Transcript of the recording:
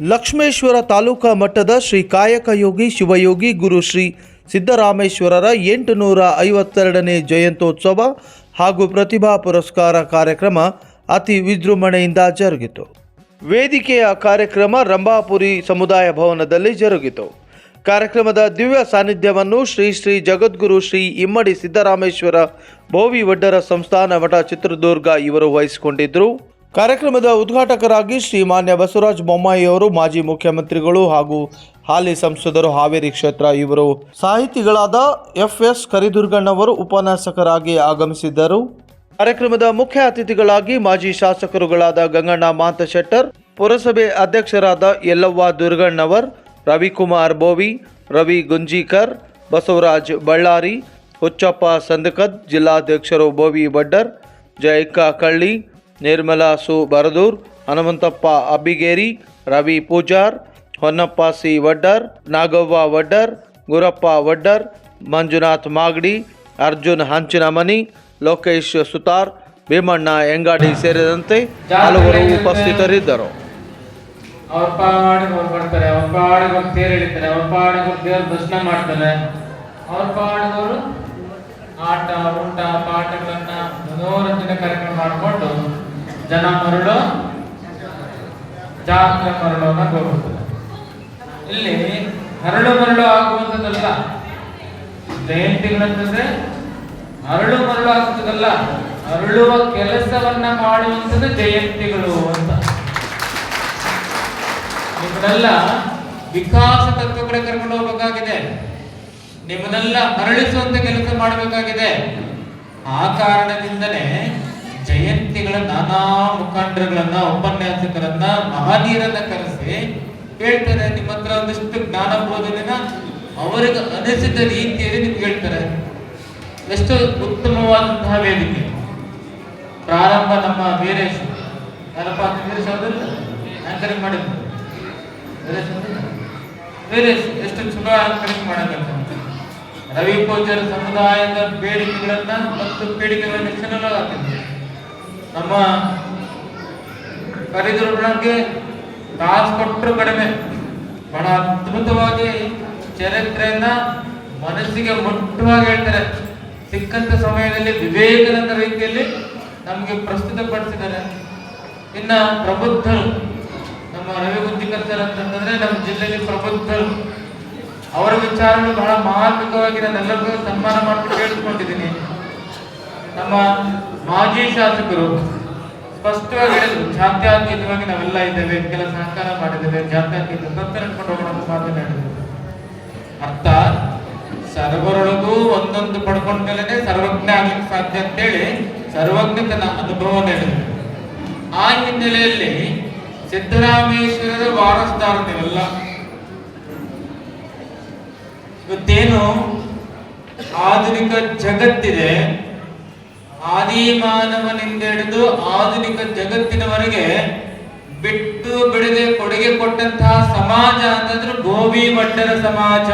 ಲಕ್ಷ್ಮೇಶ್ವರ ತಾಲೂಕಾ ಮಟ್ಟದ ಶ್ರೀ ಕಾಯಕ ಯೋಗಿ, ಶಿವಯೋಗಿ ಗುರು ಶ್ರೀ ಸಿದ್ದರಾಮೇಶ್ವರರ ಎಂಟುನೂರ ಐವತ್ತೆರಡನೇ ಜಯಂತ್ಯೋತ್ಸವ ಹಾಗೂ ಪ್ರತಿಭಾ ಪುರಸ್ಕಾರ ಕಾರ್ಯಕ್ರಮ ಅತಿ ವಿಜೃಂಭಣೆಯಿಂದ ಜರುಗಿತು. ವೇದಿಕೆಯ ಕಾರ್ಯಕ್ರಮ ರಂಭಾಪುರಿ ಸಮುದಾಯ ಭವನದಲ್ಲಿ ಜರುಗಿತು. ಕಾರ್ಯಕ್ರಮದ ದಿವ್ಯ ಸಾನ್ನಿಧ್ಯವನ್ನು ಶ್ರೀ ಶ್ರೀ ಜಗದ್ಗುರು ಶ್ರೀ ಇಮ್ಮಡಿ ಸಿದ್ದರಾಮೇಶ್ವರ ಭೋವಿ ವಡ್ಡರ ಸಂಸ್ಥಾನ ಮಠ ಚಿತ್ರದುರ್ಗ ಇವರು ವಹಿಸಿಕೊಂಡಿದ್ದರು ಕಾರ್ಯಕ್ರಮದ ಉದ್ಘಾಟಕರಾಗಿ ಶ್ರೀಮಾನ್ಯ ಬಸವರಾಜ ಬೊಮ್ಮಾಯಿಯವರು ಮಾಜಿ ಮುಖ್ಯಮಂತ್ರಿಗಳು ಹಾಗೂ ಹಾಲಿ ಸಂಸದರು ಹಾವೇರಿ ಕ್ಷೇತ್ರ ಇವರು. ಸಾಹಿತಿಗಳಾದ ಎಫ್ ಎಸ್ ಕರಿದುರ್ಗಣ್ಣವರು ಉಪನ್ಯಾಸಕರಾಗಿ ಆಗಮಿಸಿದ್ದರು. ಕಾರ್ಯಕ್ರಮದ ಮುಖ್ಯ ಅತಿಥಿಗಳಾಗಿ ಮಾಜಿ ಶಾಸಕರುಗಳಾದ ಗಂಗಣ್ಣ ಮಾಂತಶೆಟ್ಟರ್, ಪುರಸಭೆ ಅಧ್ಯಕ್ಷರಾದ ಯಲ್ಲವ್ವ ದುರ್ಗಣ್ಣವರ್, ರವಿಕುಮಾರ್ ಬೋವಿ, ರವಿ ಗುಂಜೀಕರ್, ಬಸವರಾಜ್ ಬಳ್ಳಾರಿ, ಹುಚ್ಚಪ್ಪ ಸಂದಕದ್, ಜಿಲ್ಲಾಧ್ಯಕ್ಷರು ಬೋವಿ ಬಡ್ಡರ್, ಜಯಕ್ಕ ಕಳ್ಳಿ ನಿರ್ಮಲಾ ಸು ಬರದೂರ್, ಹನುಮಂತಪ್ಪ ಅಬ್ಬಿಗೇರಿ, ರವಿ ಪೂಜಾರ್, ಹೊನ್ನಪ್ಪ ಸಿ ವಡ್ಡರ್, ನಾಗವ್ವ ವಡ್ಡರ್, ಗುರಪ್ಪ ವಡ್ಡರ್, ಮಂಜುನಾಥ್ ಮಾಗಡಿ, ಅರ್ಜುನ್ ಹಂಚಿನಮನಿ, ಲೋಕೇಶ್ ಸುತಾರ್, ಭೀಮಣ್ಣ ಎಂಗಾಡಿ ಸೇರಿದಂತೆ ಹಲವರು ಉಪಸ್ಥಿತರಿದ್ದರು. ದರ್ಶನ ಆಟ, ಊಟ, ಪಾಠಗಳನ್ನ ಮನೋರಂಜನೆ ಕಾರ್ಯಕ್ರಮ ಮಾಡಿಕೊಂಡು ಜನ ಮರಳು, ಜಾತ್ರೆ ಮರಳನ್ನ ಹೋಗ್ಬಿಡ್ತಾರೆ ಇಲ್ಲಿ ಹರಳು ಮರಳು ಆಗುವಂಥದ್ದಲ್ಲ. ಜಯಂತಿಗಳಂತಂದ್ರೆ ಅರಳು ಮರಳು ಆಗುತ್ತದಲ್ಲ ಅರಳುವ ಕೆಲಸವನ್ನ ಮಾಡುವಂಥದ್ದು ಜಯಂತಿಗಳು ಅಂತ. ನಿಮ್ಮನ್ನೆಲ್ಲ ವಿಕಾಸ ತತ್ವ ಕಡೆ ಕರ್ಕೊಂಡು ಹೋಗಬೇಕಾಗಿದೆ. ನಿಮ್ಮನ್ನೆಲ್ಲ ಅರಳಿಸುವಂತ ಕೆಲಸ ಮಾಡಬೇಕಾಗಿದೆ. ಆ ಕಾರಣದಿಂದನೇ ನಾನಾ ಮುಖಂಡರುಗಳನ್ನ, ಉಪನ್ಯಾಸಕರನ್ನ ಮಹನೀಯರನ್ನ ಕರೆಸಿ ಹೇಳ್ತಾರೆ. ನಿಮ್ಮ ಹತ್ರ ಒಂದಿಷ್ಟು ಜ್ಞಾನ ಬೋಧನೆನ ಅವರಿಗೆ ಅನಿಸಿದ ರೀತಿಯಲ್ಲಿ ನಿಮ್ಗೆ ಹೇಳ್ತಾರೆ. ಎಷ್ಟು ಉತ್ತಮವಾದಂತಹ ವೇದಿಕೆ. ಪ್ರಾರಂಭ ನಮ್ಮ ವೀರೇಶ್. ಯಾರಪ್ಪ ವೀರೇಶ್ ಆಂಕರಿಂಗ್ ಮಾಡಿದ್ರು ವೀರೇಶ್ ಎಷ್ಟು ಚಲೋ ಆಂಕರಿಂಗ್ ಮಾಡಬೇಕು ರವಿ ಪೂಜಾರಿ ಸಮುದಾಯದ ಬೇಡಿಕೆಗಳನ್ನ ಮತ್ತು ಬೇಡಿಕೆಗಳನ್ನು ಚೆನ್ನಾಗಿ ನಮ್ಮ ಕರಿದುರ್ಗಕ್ಕೆ ಕಾಸು ಕೊಟ್ಟರು ಕಡಿಮೆ. ಬಹಳ ಅದ್ಭುತವಾಗಿ ಚರಿತ್ರೆಯನ್ನ ಮನಸ್ಸಿಗೆ ಮುಟ್ಟುವಾಗಿ ಹೇಳ್ತಾರೆ. ಸಿಕ್ಕಂತ ಸಮಯದಲ್ಲಿ ವಿವೇಕಾನಂದ ರೀತಿಯಲ್ಲಿ ನಮಗೆ ಪ್ರಸ್ತುತಪಡಿಸಿದ್ದಾರೆ. ಇನ್ನ ಪ್ರಬುದ್ಧರು, ನಮ್ಮ ರವಿ ಗುಂಜಿಕರ್ ಅಂತಂದ್ರೆ ನಮ್ಮ ಜಿಲ್ಲೆಯಲ್ಲಿ ಪ್ರಬುದ್ಧರು. ಅವರ ವಿಚಾರಗಳು ಬಹಳ ಮಾರ್ಮಿಕವಾಗಿ ನಾನೆಲ್ಲರಿಗೂ ಸನ್ಮಾನ ಮಾಡಿಕೊಂಡು ಕೇಳಿಸ್ಕೊಂಡಿದ್ದೀನಿ. ನಮ್ಮ ಮಾಜಿ ಶಾಸಕರು ಸ್ಪಷ್ಟವಾಗಿ ಹೇಳಿದ್ರು ಜಾತ್ಯಾತೀತವಾಗಿ ನಾವೆಲ್ಲ ಇದ್ದೇವೆ, ಕೆಲ ಸಹಕಾರ ಮಾಡಿದ್ದೇವೆ ಜಾತ್ಯಾತೀತ ನಡ್ಕೊಂಡು ಹೋಗೋಣ ಮಾತನ್ನ ಹೇಳಿದ್ರು. ಅರ್ಥ? ಸರ್ವರೊಳಗೂ ಒಂದೊಂದು ಪಡ್ಕೊಂಡ್ಮೇಲೆ ಸರ್ವಜ್ಞ ಆಗ್ಲಿಕ್ಕೆ ಸಾಧ್ಯ ಅಂತೇಳಿ ಸರ್ವಜ್ಞತನ ಅನುಭವವನ್ನು ಹೇಳಿದ್ರು. ಆ ಹಿನ್ನೆಲೆಯಲ್ಲಿ ಸಿದ್ದರಾಮೇಶ್ವರರ ವಾರಸ್ದಾರ ಇವತ್ತೇನು ಆಧುನಿಕ ಜಗತ್ತಿದೆ ಆದಿಮಾನವನಿಂದ ಹಿಡಿದು ಆಧುನಿಕ ಜಗತ್ತಿನವರೆಗೆ ಬಿಟ್ಟು ಬಿಡದೆ ಕೊಡುಗೆ ಕೊಟ್ಟಂತಹ ಸಮಾಜ ಅಂತಂದ್ರೆ ಗೋಬಿ ಮಟ್ಟದ ಸಮಾಜ.